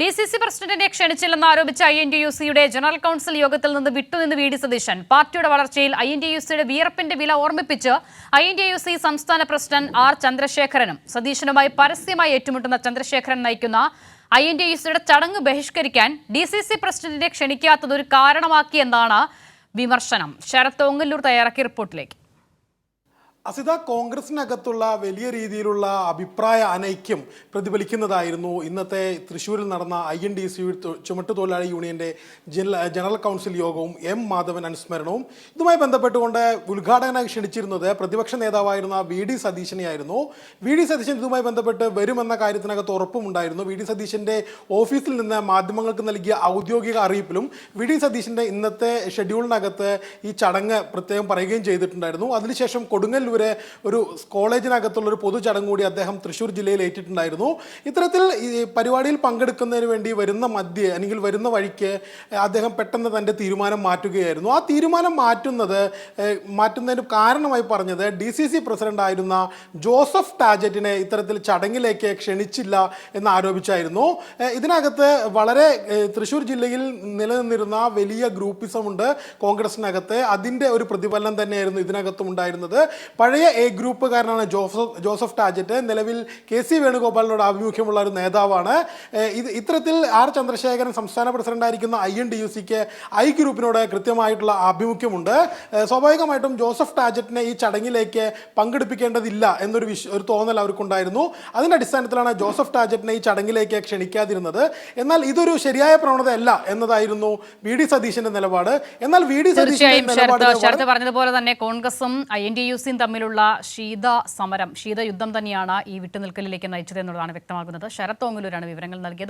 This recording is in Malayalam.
ഡി സി സി പ്രസിഡന്റിനെ ക്ഷണിച്ചില്ലെന്ന് ആരോപിച്ച ഐ എൻ ടി യു സിയുടെ ജനറൽ കൌൺസിൽ യോഗത്തിൽ നിന്ന് വിട്ടുനിന്ന് വി ഡി സതീശൻ. പാർട്ടിയുടെ വളർച്ചയിൽ ഐ എൻ ടി യു സിയുടെ വിയർപ്പിന്റെ വില ഓർമ്മിപ്പിച്ച് I N T U C സംസ്ഥാന പ്രസിഡന്റ് ആർ ചന്ദ്രശേഖരനും സതീശനുമായി പരസ്യമായി ഏറ്റുമുട്ടുന്ന ചന്ദ്രശേഖരൻ നയിക്കുന്ന ഐ എൻ ടി യു സിയുടെ ചടങ്ങ് ബഹിഷ്കരിക്കാൻ ഡി സി സി പ്രസിഡന്റിനെ ക്ഷണിക്കാത്തത് ഒരു കാരണമാക്കിയെന്നാണ് വിമർശനം. ശരത് ഓങ്ങല്ലൂർ തയ്യാറാക്കിയ റിപ്പോർട്ടിലേക്ക്. അസിത കോൺഗ്രസിനകത്തുള്ള വലിയ രീതിയിലുള്ള അഭിപ്രായ അനൈക്യം പ്രതിഫലിക്കുന്നതായിരുന്നു ഇന്നത്തെ തൃശ്ശൂരിൽ നടന്ന ഐ എൻ ഡി സി ചുമട്ടുതൊഴിലാളി യൂണിയന്റെ ജനറൽ കൗൺസിൽ യോഗവും എം മാധവൻ അനുസ്മരണവും. ഇതുമായി ബന്ധപ്പെട്ടുകൊണ്ട് ഉദ്ഘാടകനായി ക്ഷണിച്ചിരുന്നത് പ്രതിപക്ഷ നേതാവായിരുന്ന വി ഡി സതീശനെയായിരുന്നു. വി ഡി സതീശൻ ഇതുമായി ബന്ധപ്പെട്ട് വരുമെന്ന കാര്യത്തിനകത്ത് ഉറപ്പുമുണ്ടായിരുന്നു. വി ഡി സതീശന്റെ ഓഫീസിൽ നിന്ന് മാധ്യമങ്ങൾക്ക് നൽകിയ ഔദ്യോഗിക അറിയിപ്പിലും വി ഡി സതീശന്റെ ഇന്നത്തെ ഷെഡ്യൂളിനകത്ത് ഈ ചടങ്ങ് പ്രത്യേകം പറയുകയും ചെയ്തിട്ടുണ്ടായിരുന്നു. അതിനുശേഷം കൊടുങ്ങല്ലൂര് കോളേജിനകത്തുള്ള ഒരു പൊതു ചടങ്ങ് കൂടി അദ്ദേഹം തൃശ്ശൂർ ജില്ലയിൽ ഏറ്റിട്ടുണ്ടായിരുന്നു. ഇത്തരത്തിൽ ഈ പരിപാടിയിൽ പങ്കെടുക്കുന്നതിന് വേണ്ടി വരുന്ന മധ്യേ അല്ലെങ്കിൽ വരുന്ന വഴിക്ക് അദ്ദേഹം പെട്ടെന്ന് തന്റെ തീരുമാനം മാറ്റുകയായിരുന്നു. ആ തീരുമാനം മാറ്റുന്നത് മാറ്റുന്നതിന് കാരണമായി പറഞ്ഞത് ഡി സി സി പ്രസിഡന്റ് ആയിരുന്ന ജോസഫ് ടാജറ്റിനെ ഇത്തരത്തിൽ ചടങ്ങിലേക്ക് ക്ഷണിച്ചില്ല എന്ന് ആരോപിച്ചായിരുന്നു. ഇതിനകത്ത് വളരെ തൃശ്ശൂർ ജില്ലയിൽ നിലനിന്നിരുന്ന വലിയ ഗ്രൂപ്പിസം ഉണ്ട് കോൺഗ്രസിനകത്ത്. അതിന്റെ ഒരു പ്രതിഫലനം തന്നെയായിരുന്നു ഇതിനകത്തും ഉണ്ടായിരുന്നത്. പഴയ എ ഗ്രൂപ്പുകാരനാണ് ജോസഫ് ജോസഫ് ടാജറ്റ്. നിലവിൽ കെ സി വേണുഗോപാലിനോട് ആഭിമുഖ്യമുള്ള ഒരു നേതാവാണ്. ഇത് ഇത്തരത്തിൽ ആർ ചന്ദ്രശേഖരൻ സംസ്ഥാന പ്രസിഡന്റായിരിക്കുന്ന ഐ എൻ ഡി യു സിക്ക് ഐ ഗ്രൂപ്പിനോട് കൃത്യമായിട്ടുള്ള ആഭിമുഖ്യമുണ്ട്. സ്വാഭാവികമായിട്ടും ജോസഫ് ടാജറ്റിനെ ഈ ചടങ്ങിലേക്ക് പങ്കെടുപ്പിക്കേണ്ടതില്ല എന്നൊരു വിശ് ഒരു തോന്നൽ അവർക്കുണ്ടായിരുന്നു. അതിന്റെ അടിസ്ഥാനത്തിലാണ് ജോസഫ് ടാജറ്റിനെ ഈ ചടങ്ങിലേക്ക് ക്ഷണിക്കാതിരുന്നത്. എന്നാൽ ഇതൊരു ശരിയായ പ്രവണതയല്ല എന്നതായിരുന്നു വി ഡി സതീശന്റെ നിലപാട്. എന്നാൽ വി ഡി ശരത് പറഞ്ഞതുപോലെ തന്നെ കോൺഗ്രസും ഐ എൻ ഡി യു സിയും തമ്മിലുള്ള ശീത സമരം ശീതയുദ്ധം തന്നെയാണ് ഈ വിട്ടുനിൽക്കലിലേക്ക് നയിച്ചത് എന്നുള്ളതാണ് വ്യക്തമാകുന്നത്. ശരത് ഓങ്ങലൂരാണ് വിവരങ്ങൾ നൽകിയത്.